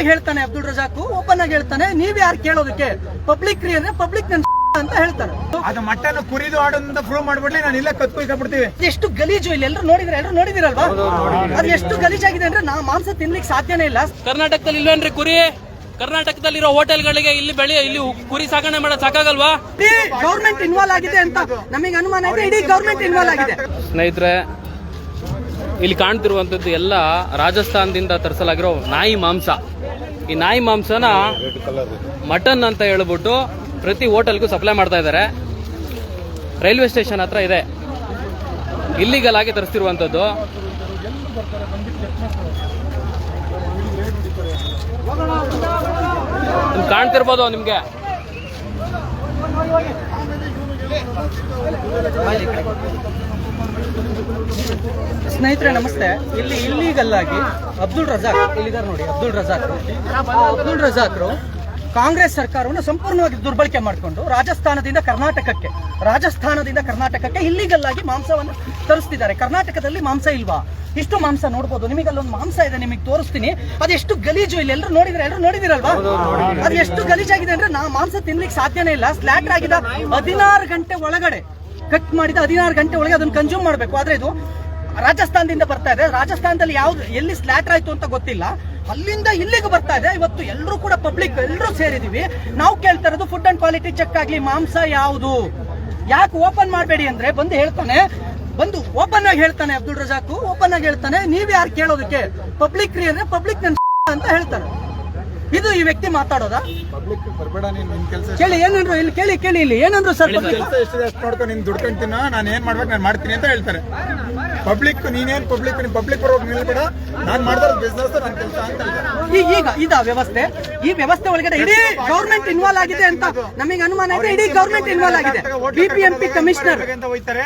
ಆಗಿ ಹೇಳ್ತಾನೆ ಅಬ್ದುಲ್ ರಜಾಕು ಓಪನ್ ಆಗಿ ಹೇಳ್ತಾನೆ. ನೀವ್ ಯಾರು ಕೇಳೋದಕ್ಕೆ? ಪಬ್ಲಿಕ್ ಅಂದ್ರೆ ಪಬ್ಲಿಕ್ ನನ್ ಅಂತ ಹೇಳ್ತಾರೆ. ಅದು ಮಟ್ಟನ ಕುರಿದು ಆಡೋದಂತ ಪ್ರೂವ್ ಮಾಡ್ಬಿಡ್ಲಿ ನಾನು ಇಲ್ಲ ಕತ್ಕೊಯ್ಕೊಂಡ್ಬಿಡ್ತೀವಿ ಎಷ್ಟು ಗಲೀಜು ಇಲ್ಲಿ? ಎಲ್ಲರೂ ನೋಡಿದ್ರೆ ಎಲ್ಲರೂ ನೋಡಿದಿರಲ್ವಾ? ಅದು ಎಷ್ಟು ಗಲೀಜಾಗಿದೆ ಅಂದ್ರೆ ನಾ ಮಾಂಸ ತಿನ್ಲಿಕ್ಕೆ ಸಾಧ್ಯನೇ ಇಲ್ಲ. ಕರ್ನಾಟಕದಲ್ಲಿ ಇಲ್ವೇನ್ರಿ ಕುರಿ? ಕರ್ನಾಟಕದಲ್ಲಿರೋ ಹೋಟೆಲ್ಗಳಿಗೆ ಇಲ್ಲಿ ಬೆಳೆ ಇಲ್ಲಿ ಕುರಿ ಸಾಗಣೆ ಮಾಡೋದು ಸಾಕಾಗಲ್ವಾ? ಗೌರ್ಮೆಂಟ್ ಇನ್ವಾಲ್ವ್ ಆಗಿದೆ ಅಂತ ನಮಗೆ ಅನುಮಾನ ಇದೆ ಇಡೀ ಗೌರ್ಮೆಂಟ್ ಇನ್ವಾಲ್ವ್ ಆಗಿದೆ. ಸ್ನೇಹಿತರೆ ಇಲ್ಲಿ ಕಾಣ್ತಿರುವಂಥದ್ದು ಎಲ್ಲ ರಾಜಸ್ಥಾನದಿಂದ ತರಿಸಲಾಗಿರೋ ನಾಯಿ ಮಾಂಸ. ಈ ನಾಯಿ ಮಾಂಸನ ಮಟನ್ ಅಂತ ಹೇಳ್ಬಿಟ್ಟು ಪ್ರತಿ ಹೋಟೆಲ್ಗೂ ಸಪ್ಲೈ ಮಾಡ್ತಾ ಇದ್ದಾರೆ. ರೈಲ್ವೆ ಸ್ಟೇಷನ್ ಹತ್ರ ಇದೆ. ಇಲ್ಲಿಗಲ್ ಆಗಿ ತರಿಸ್ತಿರುವಂಥದ್ದು. ಕಾಣ್ತಿರ್ಬೋದು ನಿಮ್ಗೆ. ಸ್ನೇಹಿತರೆ, ನಮಸ್ತೆ. ಇಲ್ಲಿ ಇಲ್ಲಿಗಲ್ಲಾಗಿ ಅಬ್ದುಲ್ ರಜಾಕ್ ಇಲ್ಲಿದ್ದಾರೆ ನೋಡಿ, ಅಬ್ದುಲ್ ರಜಾಕ್. ಅಬ್ದುಲ್ ರಜಾಕ್ರು ಕಾಂಗ್ರೆಸ್ ಸರ್ಕಾರವನ್ನು ಸಂಪೂರ್ಣವಾಗಿ ದುರ್ಬಳಕೆ ಮಾಡಿಕೊಂಡು ರಾಜಸ್ಥಾನದಿಂದ ಕರ್ನಾಟಕಕ್ಕೆ ರಾಜಸ್ಥಾನದಿಂದ ಕರ್ನಾಟಕಕ್ಕೆ ಇಲ್ಲಿಗಲ್ಲಾಗಿ ಮಾಂಸವನ್ನು ತರಿಸ್ತಿದ್ದಾರೆ. ಕರ್ನಾಟಕದಲ್ಲಿ ಮಾಂಸ ಇಲ್ವಾ? ಇಷ್ಟು ಮಾಂಸ ನೋಡ್ಬೋದು. ನಿಮಗೆ ಅಲ್ಲೊಂದು ಮಾಂಸ ಇದೆ, ನಿಮಗೆ ತೋರಿಸ್ತೀನಿ. ಅದೆಷ್ಟು ಗಲೀಜು ಇಲ್ಲಿ? ಎಲ್ಲರೂ ನೋಡಿದ್ರೆ ಎಲ್ಲರೂ ನೋಡಿದಿರಲ್ವಾ? ಅದು ಎಷ್ಟು ಗಲೀಜಾಗಿದೆ ಅಂದ್ರೆ ನಾ ಮಾಂಸ ತಿನ್ಲಿಕ್ಕೆ ಸಾಧ್ಯನೇ ಇಲ್ಲ. ಸ್ಲಾಟರ್ ಆಗಿದ ಹದಿನಾರು ಗಂಟೆ ಒಳಗಡೆ ಕಟ್ ಮಾಡಿದ ಹದಿನಾರು ಗಂಟೆ ಒಳಗೆ ಅದನ್ನು ಕನ್ಸ್ಯೂಮ್ ಮಾಡಬೇಕು. ಆದ್ರೆ ಇದು ರಾಜಸ್ಥಾನದಿಂದ ಬರ್ತಾ ಇದೆ. ರಾಜಸ್ಥಾನದಲ್ಲಿ ಯಾವ್ದು, ಎಲ್ಲಿ ಸ್ಲಾಟರ್ ಆಯ್ತು ಅಂತ ಗೊತ್ತಿಲ್ಲ. ಅಲ್ಲಿಂದ ಇಲ್ಲಿಗೆ ಬರ್ತಾ ಇದೆ. ಇವತ್ತು ಎಲ್ಲರೂ ಕೂಡ ಪಬ್ಲಿಕ್ ಎಲ್ಲರೂ ಸೇರಿದೀವಿ. ನಾವು ಕೇಳ್ತಾ ಇರೋದು ಫುಡ್ ಅಂಡ್ ಕ್ವಾಲಿಟಿ ಚೆಕ್ ಆಗ್ಲಿ, ಮಾಂಸ ಯಾವುದು? ಯಾಕೆ ಓಪನ್ ಮಾಡಬೇಡಿ ಅಂದ್ರೆ ಬಂದು ಹೇಳ್ತಾನೆ. ಬಂದು ಓಪನ್ ಆಗಿ ಹೇಳ್ತಾನೆ ಅಬ್ದುಲ್ ರಜಾಕು. ಓಪನ್ ಆಗಿ ಹೇಳ್ತಾನೆ. ನೀವ್ ಯಾರು ಕೇಳೋದಕ್ಕೆ? ಪಬ್ಲಿಕ್ ಅಂದ್ರೆ ಪಬ್ಲಿಕ್ ನನ್ ಅಂತ ಹೇಳ್ತಾನೆ ಇದು ಈ ವ್ಯಕ್ತಿ ಮಾತಾಡೋದ? ಪಬ್ಲಿಕ್ ಬರ್ಬೇಡ ನೀನ್ ನಿನ್ ಕೆಲಸ ಕೇಳಿ ಏನಂದ್ರು ಇಲ್ಲಿ ಕೇಳಿ ಕೇಳಿ ಇಲ್ಲಿ ಏನಂದ್ರು ಸರ್ ಕೆಲಸ ಎಷ್ಟಿದೆ ಅಷ್ಟು ನೋಡ್ಕೊಂಡು ನೀನ್ ದುಡ್ಕೊಂತೀನ ನಾನು ಏನ್ ಮಾಡ್ಬೇಕು ನಾನು ಮಾಡ್ತೀನಿ ಅಂತ ಹೇಳ್ತಾರೆ. ಪಬ್ಲಿಕ್ ನೀನೇನ್ ಪಬ್ಲಿಕ್ ನೀನ್ ಪಬ್ಲಿಕ್ ಬರೋಕ್ ನಿಲ್ಬೇಡ. ನಾನು ಮಾಡಿದ್ರೆ ಬಿಸ್ನೆಸ್ ನನ್ನ ಕೆಲಸ ಅಂತ ಹೇಳ್ತಾರೆ. ಈಗ ಇದ ವ್ಯವಸ್ಥೆ ಈ ವ್ಯವಸ್ಥೆ ಒಳಗಡೆ ಇಡೀ ಗೌರ್ಮೆಂಟ್ ಇನ್ವಾಲ್ವ್ ಆಗಿದೆ ಅಂತ ನಮಗೆ ಅನುಮಾನ ಇದೆ ಇಡೀ ಗೌರ್ಮೆಂಟ್ ಇನ್ವಾಲ್ವ್ ಆಗಿದೆ. ಬಿಪಿಎಂಪಿ ಕಮಿಷನರ್ ಅಂತ ಹೋಯ್ತಾರೆ.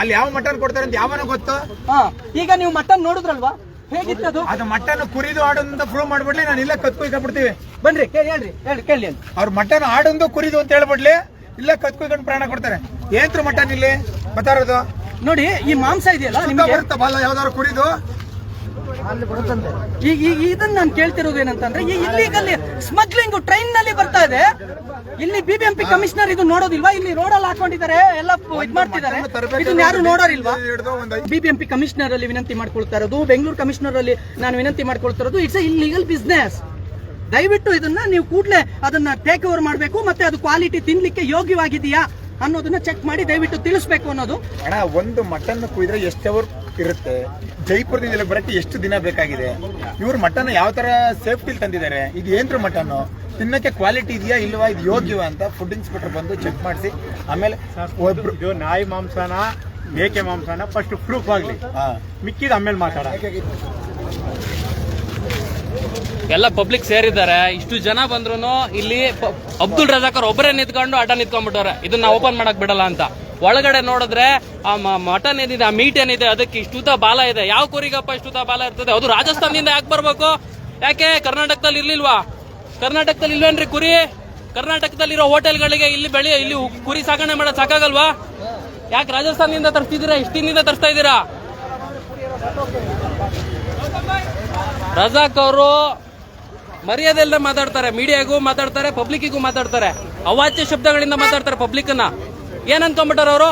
ಅಲ್ಲಿ ಯಾವ ಮಟನ್ ಕೊಡ್ತಾರೆ ಅಂತ ಯಾವನ ಗೊತ್ತು? ಹಾ ಈಗ ನೀವು ಮಟನ್ ನೋಡಿದ್ರಲ್ವಾ? ಹೇಗಿತ್ತದು? ಅದು ಮಟನ್ ಕುರಿದು ಆಡೋದಂತ ಪ್ರೂವ್ ಮಾಡ್ಬಿಡ್ಲಿ ನಾನು ಇಲ್ಲ ಕತ್ಕೊಯ್ಕೊಂಡ್ಬಿಡ್ತೀವಿ ಬನ್ರಿ ಕೇಳಿ ಹೇಳ್ರಿ ಹೇಳಿ ಕೇಳಿ ಅವ್ರ ಮಟನ್ ಆಡೊಂದು ಕುರಿದು ಅಂತ ಹೇಳ್ಬಿಡ್ಲಿ ಇಲ್ಲ ಕತ್ಕೊಯ್ಕೊಂಡು ಪ್ರಾಣ ಕೊಡ್ತಾರೆ. ಏನ್ ಮಟನ್ ಇಲ್ಲಿ? ಬತ್ತಾರದು ನೋಡಿ ಈ ಮಾಂಸ ಇದೆಯಲ್ಲ ನಿಮ್ಗೆ ನಿಮಗೆ? ಬರುತ್ತಾ ಬಲ್ಲ ಯಾವ್ದಾದ್ರು ಕುರಿದು? ಈ ಈಗ ಇದನ್ನ ನಾನು ಕೇಳ್ತಿರೋದು ಏನಂತಂದ್ರೆ ಈ ಇಲ್ಲಿಗಲ್ಲ ಸ್ಮಗ್ಲಿಂಗ್ ಟ್ರೈನ್ನಲ್ಲಿ ಬರ್ತಾ ಇದೆ. ಇಲ್ಲಿ ಬಿಬಿಎಂಪಿ ಕಮಿಷನರ್ ಇದು ನೋಡೋದಿಲ್ವಾ? ಇಲ್ಲಿ ರೋಡ್ ಅಲ್ಲಿ ಹಾಕೊಂಡಿದ್ದಾರೆ ಎಲ್ಲ ಇದ್ ಮಾಡ್ತಿದ್ದಾರೆ. ಇದನ್ನ ಯಾರು ನೋಡೋರಿಲ್ವಾ? ಬಿಬಿಎಂಪಿ ಕಮಿಷನರ್ ಅಲ್ಲಿ ವಿನಂತಿ ಮಾಡ್ಕೊಳ್ತಾ ಇರೋದು ಬೆಂಗಳೂರು ಕಮಿಷನರ್ ಅಲ್ಲಿ ನಾನು ವಿನಂತಿ ಮಾಡ್ಕೊಳ್ತಾ ಇರೋದು ಇಟ್ಸ್ ಇಲ್ಲಿಗಲ್ ಬಿಸ್ನೆಸ್ ದಯವಿಟ್ಟು ಇದನ್ನ ನೀವು ಕೂಡಲೇ ಅದನ್ನ ಟೇಕ್ ಓವರ್ ಮಾಡಬೇಕು ಮತ್ತೆ ಅದು ಕ್ವಾಲಿಟಿ ತಿನ್ಲಿಕ್ಕೆ ಯೋಗ್ಯವಾಗಿದೆಯಾ ಅನ್ನೋದನ್ನ ಚೆಕ್ ಮಾಡಿ ದಯವಿಟ್ಟು ತಿಳಿಸ್ಬೇಕು ಅನ್ನೋದು. ಒಂದು ಮಟನ್ ಕುಯ್ದ್ರೆ ಎಷ್ಟು ಅವರ್ ಇರುತ್ತೆ. ಜೈಪುರದಿಂದ ಇಲ್ಲಿ ಬರಕ್ಕೆ ಎಷ್ಟು ದಿನ ಬೇಕಾಗಿದೆ? ಇವ್ರ ಮಟನ್ ಯಾವ ತರ ಸೇಫ್ಟಿಲಿ ತಂದಿದ್ದಾರೆ? ಇದು ಏನ್ರ ಮಟನ್ ತಿನ್ನಕ್ಕೆ ಕ್ವಾಲಿಟಿ ಇದೆಯಾ ಇಲ್ವಾ? ಇದು ಯೋಗ್ಯವಾ ಅಂತ ಫುಡ್ ಇನ್ಸ್ಪೆಕ್ಟರ್ ಬಂದು ಚೆಕ್ ಮಾಡಿಸಿ. ಆಮೇಲೆ ಒಬ್ರು ನಾಯಿ ಮಾಂಸನ ಮೇಕೆ ಮಾಂಸನ ಫಸ್ಟ್ ಪ್ರೂಫ್ ಆಗಲಿ. ಮಿಕ್ಕಿದ ಆಮೇಲೆ ಮಾತಾಡ. ಎಲ್ಲ ಪಬ್ಲಿಕ್ ಸೇರಿದ್ದಾರೆ. ಇಷ್ಟು ಜನ ಬಂದ್ರು ಇಲ್ಲಿ ಅಬ್ದುಲ್ ರಜಾಕರ್ ಒಬ್ಬರೇ ನಿಂತ್ಕೊಂಡು ಅಡ್ಡ ನಿಂತ್ಕೊಂಡ್ಬಿಟ್ಟವ್ರೆ. ಇದನ್ನ ಓಪನ್ ಮಾಡಕ್ ಬಿಡಲ್ಲ ಅಂತ. ಒಳಗಡೆ ನೋಡಿದ್ರೆ ಆ ಮಟನ್ ಏನಿದೆ, ಆ ಮೀಟ್ ಏನಿದೆ, ಅದಕ್ಕೆ ಇಷ್ಟುತ ಬಾಲ ಇದೆ. ಯಾವ ಕುರಿಗಪ್ಪ ಇಷ್ಟುತ ಬಾಲ ಇರ್ತದೆ? ಅದು ರಾಜಸ್ಥಾನದಿಂದ ಯಾಕೆ ಬರ್ಬೇಕು? ಯಾಕೆ? ಕರ್ನಾಟಕದಲ್ಲಿ ಇರ್ಲಿಲ್ವಾ? ಕರ್ನಾಟಕದಲ್ಲಿ ಇಲ್ವೇನ್ರಿ ಕುರಿ? ಕರ್ನಾಟಕದಲ್ಲಿರೋ ಹೋಟೆಲ್ಗಳಿಗೆ ಇಲ್ಲಿ ಬೆಳೆ ಇಲ್ಲಿ ಕುರಿ ಸಾಗಣೆ ಮಾಡೋದು ಸಾಕಾಗಲ್ವಾ? ಯಾಕೆ ರಾಜಸ್ಥಾನದಿಂದ ತರಿಸ್ತಿದ್ದೀರಾ? ಇಷ್ಟಿನಿಂದ ತರಿಸ್ತಾ ಇದ್ದೀರಾ? ರಜಾಕ್ ಅವರು ಮರ್ಯಾದೆಲ್ಲ ಮಾತಾಡ್ತಾರೆ. ಮೀಡಿಯಾಗೂ ಮಾತಾಡ್ತಾರೆ ಪಬ್ಲಿಕ್ಕಿಗೂ ಮಾತಾಡ್ತಾರೆ. ಅವಾಚ್ಯ ಶಬ್ದಗಳಿಂದ ಮಾತಾಡ್ತಾರೆ ಪಬ್ಲಿಕ್ ಏನ್ ಅನ್ಕೊಂಡ್ಬಿಟ್ಟಾರ ಅವರು?